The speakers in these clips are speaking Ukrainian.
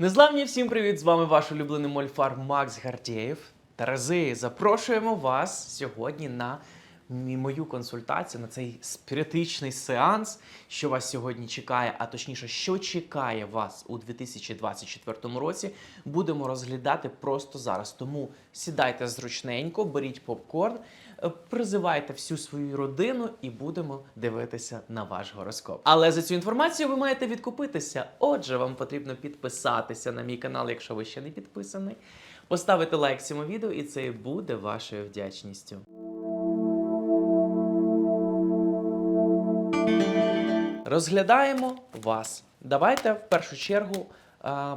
Незламні всім привіт! З вами ваш улюблений мольфар Макс Гардієв. Терези, запрошуємо вас сьогодні на мою консультацію, на цей спіритичний сеанс, що вас сьогодні чекає, а точніше, що чекає вас у 2024 році. Будемо розглядати просто зараз. Тому сідайте зручненько, беріть попкорн, е, призивайте всю свою родину і будемо дивитися на ваш гороскоп. Але за цю інформацію ви маєте відкупитися. Отже, вам потрібно підписатися на мій канал, якщо ви ще не підписаний, поставити лайк цьому відео, і це буде вашою вдячністю. Розглядаємо вас. Давайте в першу чергу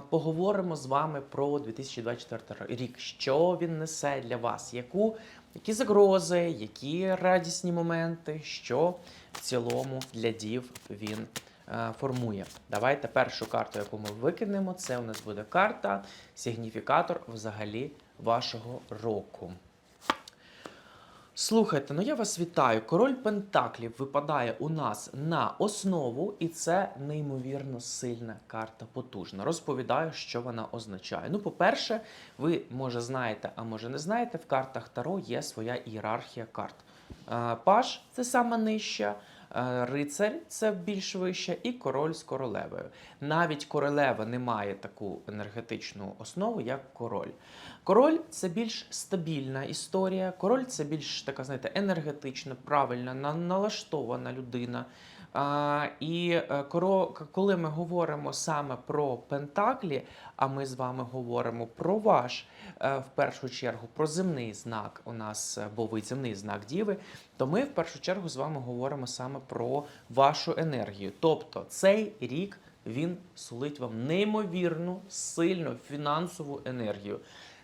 поговоримо з вами про 2024 рік. Що він несе для вас? Яку, які загрози, які радісні моменти, що в цілому для дів він формує. Давайте першу карту, яку ми викинемо, це у нас буде карта сигніфікатор взагалі вашого року. Слухайте, ну я вас вітаю. Король Пентаклів випадає у нас на основу, і це неймовірно сильна карта, потужна. Розповідаю, що вона означає. Ну, по-перше, ви може знаєте, а може не знаєте, в картах Таро є своя ієрархія карт. Е, Паш це сама нижча. Е, Рицарь це більш вище, і король з королевою. Навіть королева не має таку енергетичну основу, як король. Король це більш стабільна історія. Король це більш така, знаєте, енергетична, правильна, налаштована людина. І е, коли ми говоримо саме про Пентаклі, а ми з вами говоримо про ваш, е, в першу чергу, про земний знак у нас, е, бо ви земний знак Діви, то ми в першу чергу з вами говоримо саме про вашу енергію. Тобто цей рік він сулить вам неймовірну, сильну фінансову енергію.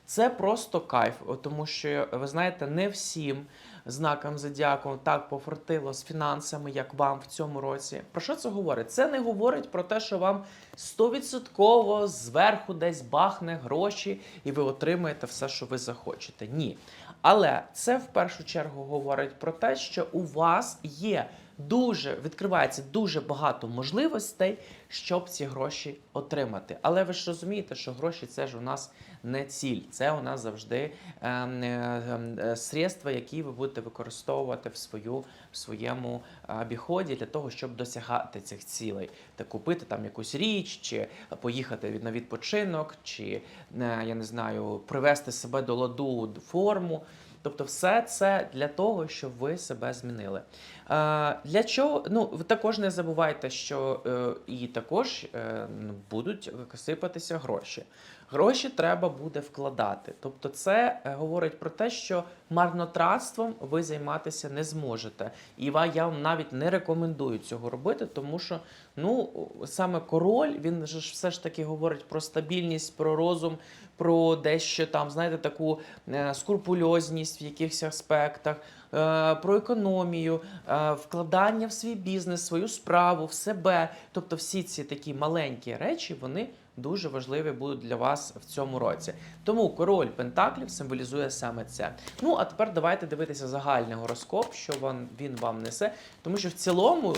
Це просто кайф, тому що ви знаєте, не всім знакам зодіаку так пофартило з фінансами, як вам в цьому році. Про що це говорить? Це не говорить про те, що вам стовідсотково зверху десь бахне гроші, і ви отримаєте все, що ви захочете. Ні. Але це в першу чергу говорить про те, що у вас є дуже відкривається дуже багато можливостей, щоб ці гроші отримати. Але ви ж розумієте, що гроші це ж у нас не ціль, це у нас завжди ем, е, ем, е, средства, які ви будете використовувати в свою в своєму е, обіході для того, щоб досягати цих цілей, та купити там якусь річ, чи поїхати на відпочинок, чи е, я не знаю, привести себе до ладу форму. Тобто, все це для того, щоб ви себе змінили. Е, для чого? Ну, ви також не забувайте, що е, і також е, ну, будуть сипатися гроші. Гроші треба буде вкладати. Тобто, це говорить про те, що марнотратством ви займатися не зможете. І я вам навіть не рекомендую цього робити, тому що ну саме король він же все ж таки говорить про стабільність, про розум, про дещо там, знаєте, таку е, скрупульозність в якихось аспектах, е, про економію, е, вкладання в свій бізнес, свою справу, в себе. Тобто, всі ці такі маленькі речі, вони. Дуже важливі будуть для вас в цьому році. Тому король Пентаклів символізує саме це. Ну а тепер давайте дивитися загальний гороскоп, що він, вам несе. Тому що в цілому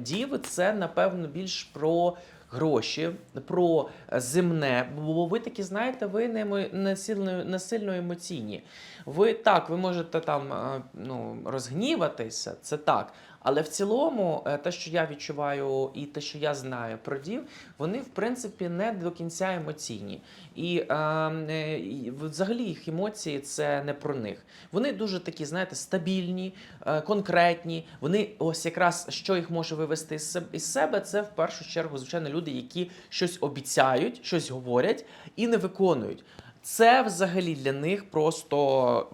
діви це напевно більш про гроші, про земне. Бо ви такі, знаєте, ви не, сильно, не сильно емоційні. Ви так, ви можете там е, ну, розгніватися, це так. Але в цілому, е, те, що я відчуваю, і те, що я знаю про дів, вони в принципі не до кінця емоційні. І, е, е, взагалі їх емоції це не про них. Вони дуже такі, знаєте, стабільні, е, конкретні. Вони ось якраз що їх може вивести із себе, це в першу чергу, звичайно, люди, які щось обіцяють, щось говорять і не виконують. Це взагалі для них просто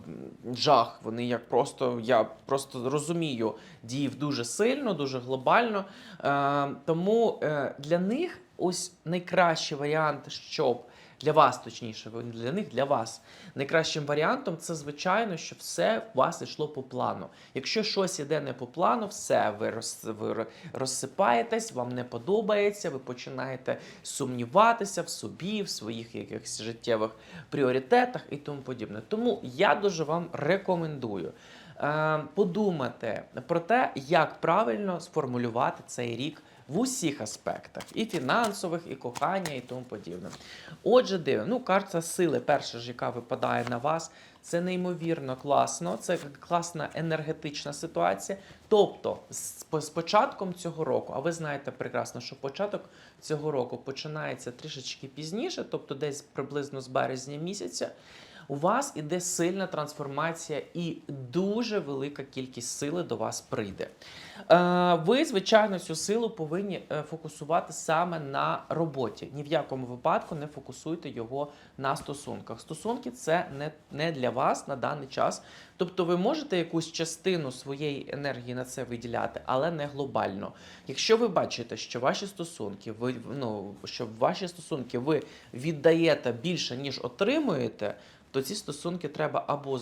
жах. Вони як просто я просто розумію діїв дуже сильно, дуже глобально. Е, тому е, для них ось найкращий варіант, щоб для вас, точніше, для них, для вас найкращим варіантом це звичайно, що все у вас йшло по плану. Якщо щось іде не по плану, все ви, роз, ви розсипаєтесь, вам не подобається, ви починаєте сумніватися в собі, в своїх якихось життєвих пріоритетах і тому подібне. Тому я дуже вам рекомендую е, подумати про те, як правильно сформулювати цей рік в усіх аспектах: і фінансових, і кохання, і тому подібне. Отже, дивимо. Ну, карта сили, перша ж, яка випадає на вас, це неймовірно класно, це класна енергетична ситуація. Тобто, з, початком цього року, а ви знаєте прекрасно, що початок цього року починається трішечки пізніше, тобто десь приблизно з березня місяця. У вас іде сильна трансформація і дуже велика кількість сили до вас прийде. Е, Ви, звичайно, цю силу повинні е, фокусувати саме на роботі. Ні в якому випадку не фокусуйте його на стосунках. Стосунки це не, не для вас на даний час. Тобто ви можете якусь частину своєї енергії на це виділяти, але не глобально. Якщо ви бачите, що ваші стосунки, ви ну що ваші стосунки ви віддаєте більше ніж отримуєте, то ці стосунки треба або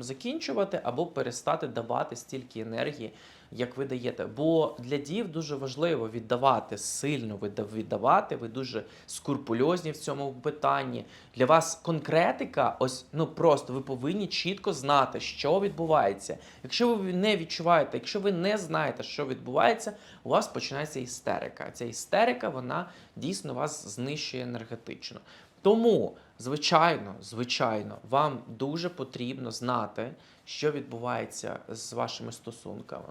закінчувати, або перестати давати стільки енергії, як ви даєте. Бо для дів дуже важливо віддавати сильно віддавати. Ви дуже скрупульозні в цьому питанні. Для вас конкретика, ось ну просто ви повинні чітко знати, що відбувається. Якщо ви не відчуваєте, якщо ви не знаєте, що відбувається, у вас починається істерика. Ця істерика вона дійсно вас знищує енергетично. Тому, звичайно, звичайно, вам дуже потрібно знати, що відбувається з вашими стосунками.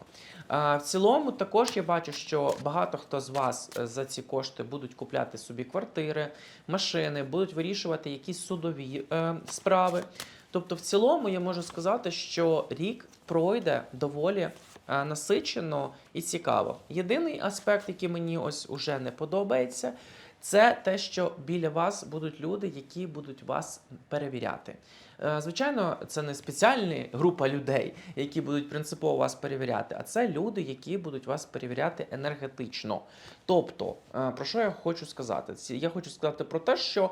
В цілому, також я бачу, що багато хто з вас е, за ці кошти будуть купляти собі квартири, машини, будуть вирішувати якісь судові е, справи. Тобто, в цілому, я можу сказати, що рік пройде доволі е, насичено і цікаво. Єдиний аспект, який мені ось уже не подобається, це те, що біля вас будуть люди, які будуть вас перевіряти. Е, Звичайно, це не спеціальна група людей, які будуть принципово вас перевіряти, а це люди, які будуть вас перевіряти енергетично. Тобто, е, про що я хочу сказати? Я хочу сказати про те, що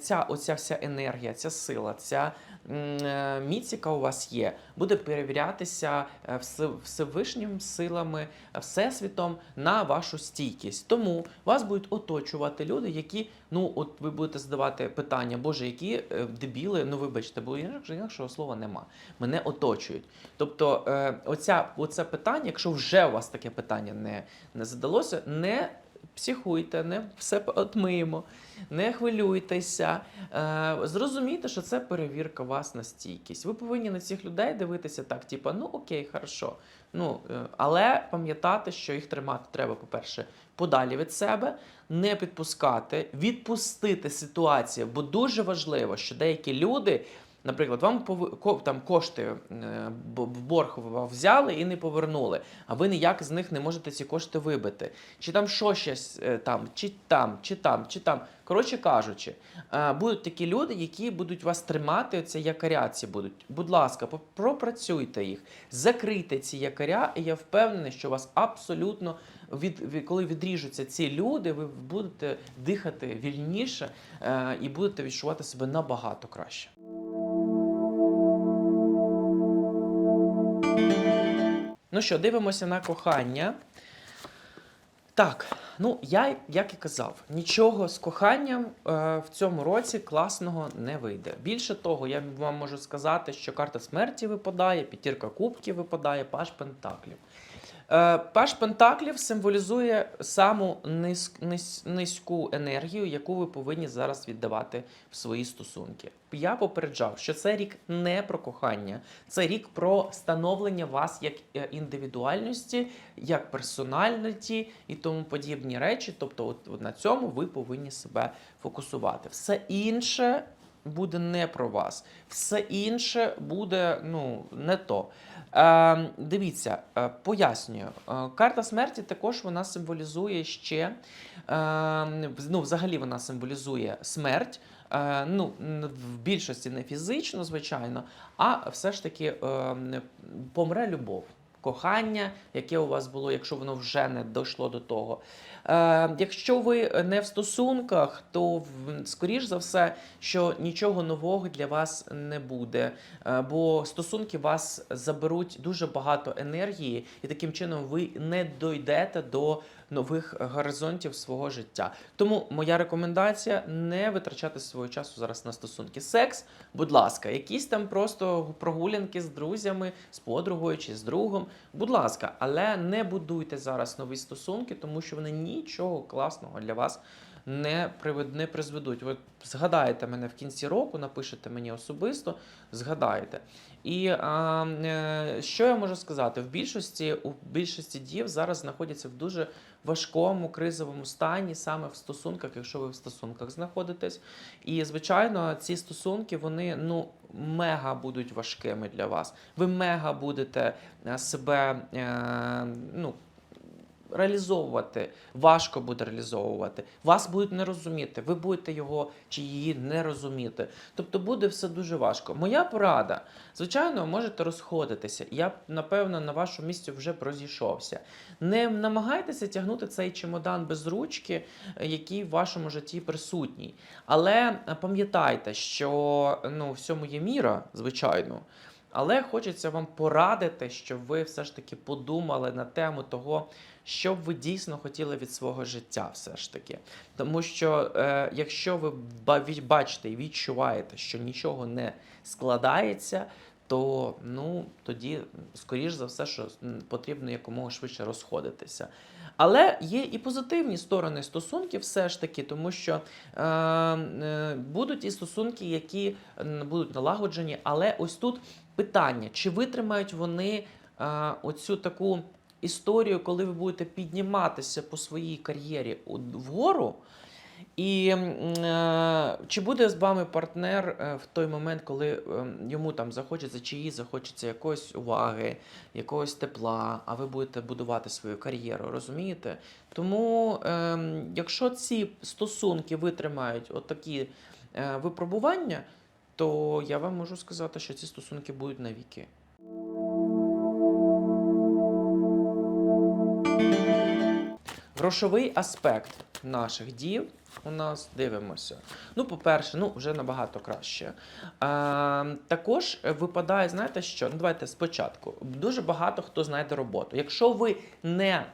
ця оця вся енергія, ця сила, ця е, міць, яка у вас є, буде перевірятися е, Всевишнім силами, е, Всесвітом на вашу стійкість. Тому вас будуть оточувати люди, які, ну, от ви будете задавати питання, Боже, які е, дебіли, ну вибачте, бо інакше- інакшого слова нема. Мене оточують. Тобто, е, оця, оце питання, якщо вже у вас таке питання не, не задалося, не психуйте, не все отмиємо, не хвилюйтеся. Е, зрозумійте, що це перевірка вас на стійкість. Ви повинні на цих людей дивитися так, типу, ну окей, хорошо. Ну, е, але пам'ятати, що їх тримати треба, по-перше, подалі від себе, не підпускати, відпустити ситуацію, бо дуже важливо, що деякі люди. Наприклад, вам там кошти е, в борг взяли і не повернули, а ви ніяк з них не можете ці кошти вибити. Чи там що щось е, там, чи там, чи там, чи там. Коротше кажучи, е, будуть такі люди, які будуть вас тримати, оце якоря ці будуть. Будь ласка, пропрацюйте їх, закрийте ці якоря, і я впевнений, що вас абсолютно від, коли відріжуться ці люди, ви будете дихати вільніше і будете відчувати себе набагато краще. Ну що, дивимося на кохання. Так, ну я, як і казав, нічого з коханням е, в цьому році класного не вийде. Більше того, я вам можу сказати, що карта смерті випадає, п'ятірка кубків випадає, паш пентаклів. Е, Паш Пентаклів символізує саму низ, низ, низьку енергію, яку ви повинні зараз віддавати в свої стосунки. Я попереджав, що це рік не про кохання, це рік про становлення вас як е, індивідуальності, як персональності і тому подібні речі. Тобто, от на цьому ви повинні себе фокусувати. Все інше буде не про вас, все інше буде ну не то. Е, дивіться, е, пояснюю. Е, карта смерті також вона символізує ще, е, ну, взагалі вона символізує смерть. Е, ну, в більшості не фізично, звичайно, а все ж таки е, помре любов. Кохання, яке у вас було, якщо воно вже не дійшло до того. Е, якщо ви не в стосунках, то скоріш за все, що нічого нового для вас не буде, Е, бо стосунки вас заберуть дуже багато енергії, і таким чином ви не дойдете до нових горизонтів свого життя. Тому моя рекомендація не витрачати свого часу зараз на стосунки. Секс, будь ласка, якісь там просто прогулянки з друзями, з подругою чи з другом. будь ласка, але не будуйте зараз нові стосунки, тому що вони нічого класного для вас не привед, не призведуть. Ви згадаєте мене в кінці року, напишете мені особисто, згадаєте. І а, е, що я можу сказати? В більшості у більшості дів зараз знаходяться в дуже важкому кризовому стані, саме в стосунках, якщо ви в стосунках знаходитесь. І звичайно, ці стосунки вони ну мега будуть важкими для вас. Ви мега будете е, себе е, ну. Реалізовувати важко буде реалізовувати. Вас будуть не розуміти, ви будете його чи її не розуміти. Тобто буде все дуже важко. Моя порада, звичайно, можете розходитися. Я напевно, на вашому місці вже розійшовся. Не намагайтеся тягнути цей чемодан без ручки, який в вашому житті присутній. Але пам'ятайте, що ну, всьому є міра, звичайно. Але хочеться вам порадити, щоб ви все ж таки подумали на тему того, що б ви дійсно хотіли від свого життя, все ж таки. Тому що е, якщо ви бачите і відчуваєте, що нічого не складається, то ну тоді, скоріш за все, що потрібно якомога швидше розходитися. Але є і позитивні сторони стосунків, все ж таки, тому що е, е, будуть і стосунки, які будуть налагоджені, але ось тут питання: чи витримають вони е, оцю таку історію, коли ви будете підніматися по своїй кар'єрі вгору? І м, е, чи буде з вами партнер е, в той момент, коли е, йому там захочеться, чи їй захочеться якоїсь уваги, якогось тепла, а ви будете будувати свою кар'єру, розумієте? Тому, е, якщо ці стосунки витримають отакі випробування, то я вам можу сказати, що ці стосунки будуть навіки. Грошовий аспект наших дів у нас дивимося. Ну, по-перше, ну вже набагато краще. А, також випадає, знаєте що? Ну, давайте спочатку. Дуже багато хто знайде роботу. Якщо ви не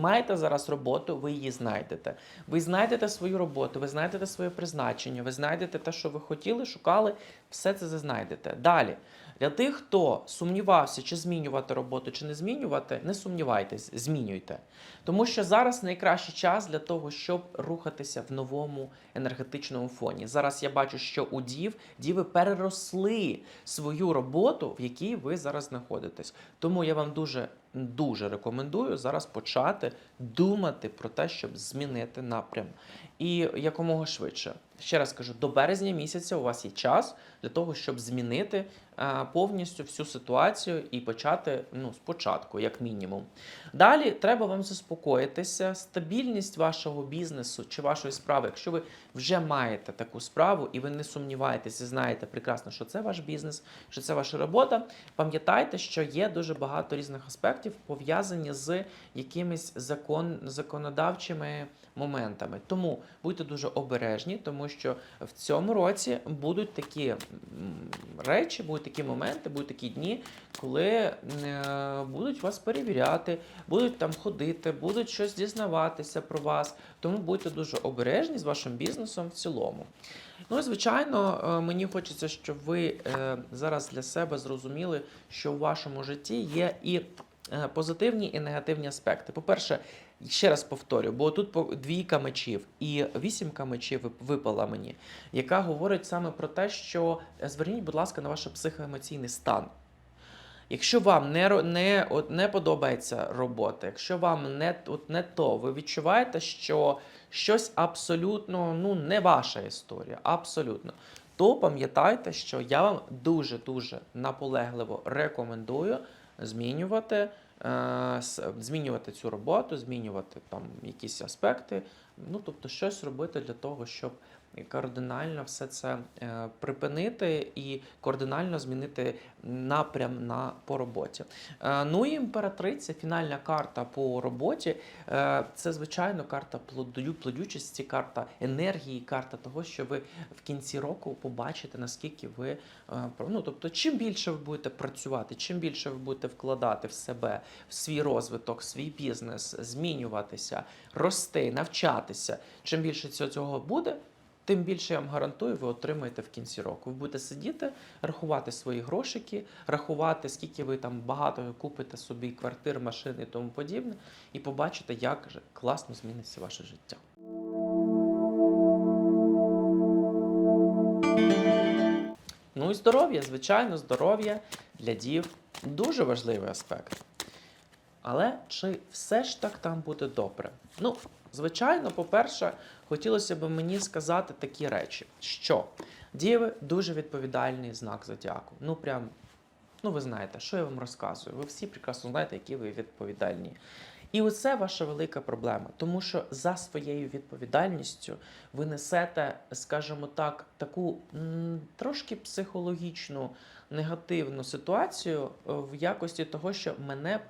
маєте зараз роботу, ви її знайдете. Ви знайдете свою роботу, ви знайдете своє призначення, ви знайдете те, що ви хотіли, шукали, все це знайдете. Далі. Для тих, хто сумнівався, чи змінювати роботу, чи не змінювати, не сумнівайтесь, змінюйте. Тому що зараз найкращий час для того, щоб рухатися в новому енергетичному фоні. Зараз я бачу, що у дів діви переросли свою роботу, в якій ви зараз знаходитесь. Тому я вам дуже дуже рекомендую зараз почати думати про те, щоб змінити напрям. І якомога швидше. Ще раз кажу, до березня місяця у вас є час для того, щоб змінити е, повністю всю ситуацію і почати ну, спочатку, як мінімум. Далі треба вам заспокоїтися, стабільність вашого бізнесу чи вашої справи. Якщо ви вже маєте таку справу і ви не сумніваєтеся, знаєте прекрасно, що це ваш бізнес, що це ваша робота. Пам'ятайте, що є дуже багато різних аспектів пов'язані з якимись закон, законодавчими моментами. Тому будьте дуже обережні, тому що в цьому році будуть такі речі, будуть такі моменти, будуть такі дні, коли е, будуть вас перевіряти, будуть там ходити, будуть щось дізнаватися про вас. Тому будьте дуже обережні з вашим бізнесом в цілому. Ну і звичайно, е, мені хочеться, щоб ви е, зараз для себе зрозуміли, що у вашому житті є і позитивні і негативні аспекти. По-перше, ще раз повторю, бо тут двійка мечів і вісімка мечів випала мені, яка говорить саме про те, що е, зверніть, будь ласка, на ваш психоемоційний стан. Якщо вам не, не, от, не подобається робота, якщо вам не, от, не то, ви відчуваєте, що щось абсолютно ну, не ваша історія, абсолютно, то пам'ятайте, що я вам дуже-дуже наполегливо рекомендую змінювати, змінювати цю роботу, змінювати там якісь аспекти, ну тобто щось робити для того, щоб кардинально все це е, припинити і кардинально змінити напрям на по роботі. Е, ну і імператриця, фінальна карта по роботі. Е, це звичайно карта плодою, плодючості, карта енергії, карта того, що ви в кінці року побачите, наскільки ви ну, тобто, чим більше ви будете працювати, чим більше ви будете вкладати в себе, в свій розвиток, в свій бізнес, змінюватися, рости, навчатися. Чим більше цього буде, тим більше я вам гарантую, ви отримаєте в кінці року. Ви будете сидіти, рахувати свої грошики, рахувати, скільки ви там багато купите собі квартир, машин і тому подібне, і побачите, як же класно зміниться ваше життя. Ну і здоров'я, звичайно, здоров'я для дів дуже важливий аспект. Але чи все ж так там буде добре? Ну, звичайно, по-перше, хотілося б мені сказати такі речі, що діви дуже відповідальний знак зодіаку. Ну, прям, ну ви знаєте, що я вам розказую. Ви всі прекрасно знаєте, які ви відповідальні. І оце ваша велика проблема, тому що за своєю відповідальністю ви несете, скажімо так, таку м, трошки психологічну негативну ситуацію е, в якості того, що мене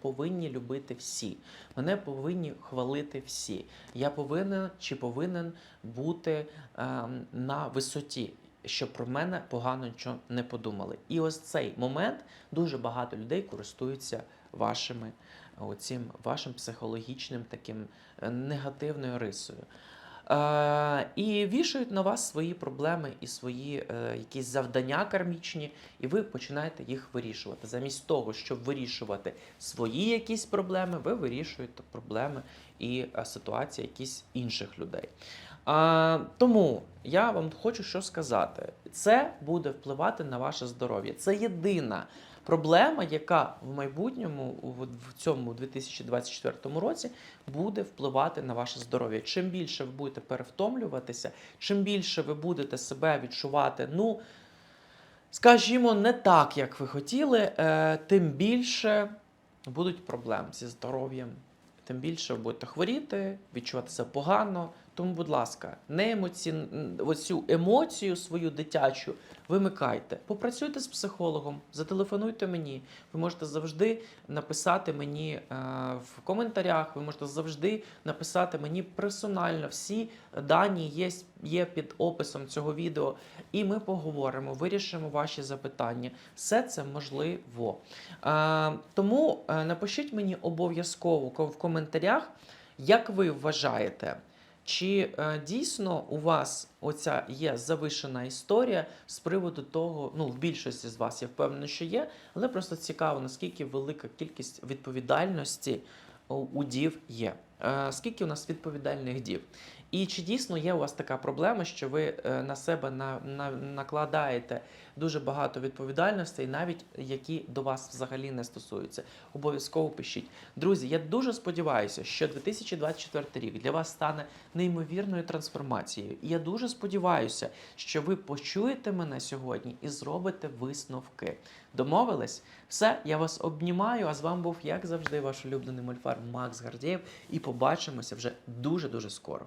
повинні любити всі. Мене повинні хвалити всі. Я повинен чи повинен бути ем, на висоті. Щоб про мене погано нічого не подумали. І ось цей момент дуже багато людей користуються вашими оцім вашим психологічним таким е, негативною рисою. Е, і вішають на вас свої проблеми і свої е, якісь завдання кармічні, і ви починаєте їх вирішувати. Замість того, щоб вирішувати свої якісь проблеми, ви вирішуєте проблеми і е, ситуації якісь інших людей. А, тому я вам хочу що сказати: це буде впливати на ваше здоров'я. Це єдина проблема, яка в майбутньому, в цьому 2024 році, буде впливати на ваше здоров'я. Чим більше ви будете перевтомлюватися, чим більше ви будете себе відчувати, ну скажімо, не так, як ви хотіли, е, тим більше будуть проблеми зі здоров'ям. Тим більше ви будете хворіти, відчуватися погано. Тому, будь ласка, не емоці... оцю емоцію свою дитячу вимикайте. Попрацюйте з психологом, зателефонуйте мені. Ви можете завжди написати мені е, в коментарях, ви можете завжди написати мені персонально. Всі дані є, є під описом цього відео, і ми поговоримо, вирішимо ваші запитання. Все це можливо. Е, тому е, напишіть мені обов'язково в коментарях, як ви вважаєте. Чи е, дійсно у вас оця є завишена історія з приводу того, ну в більшості з вас я впевнений, що є, але просто цікаво, наскільки велика кількість відповідальності у дів є. Е, скільки у нас відповідальних дів? І чи дійсно є у вас така проблема, що ви е, на себе на, на, накладаєте дуже багато відповідальностей, навіть які до вас взагалі не стосуються? Обов'язково пишіть. Друзі, я дуже сподіваюся, що 2024 рік для вас стане неймовірною трансформацією. І я дуже сподіваюся, що ви почуєте мене сьогодні і зробите висновки. Домовились? Все, я вас обнімаю. А з вами був, як завжди, ваш улюблений мольфар Макс Гардієв. І побачимося вже дуже дуже скоро.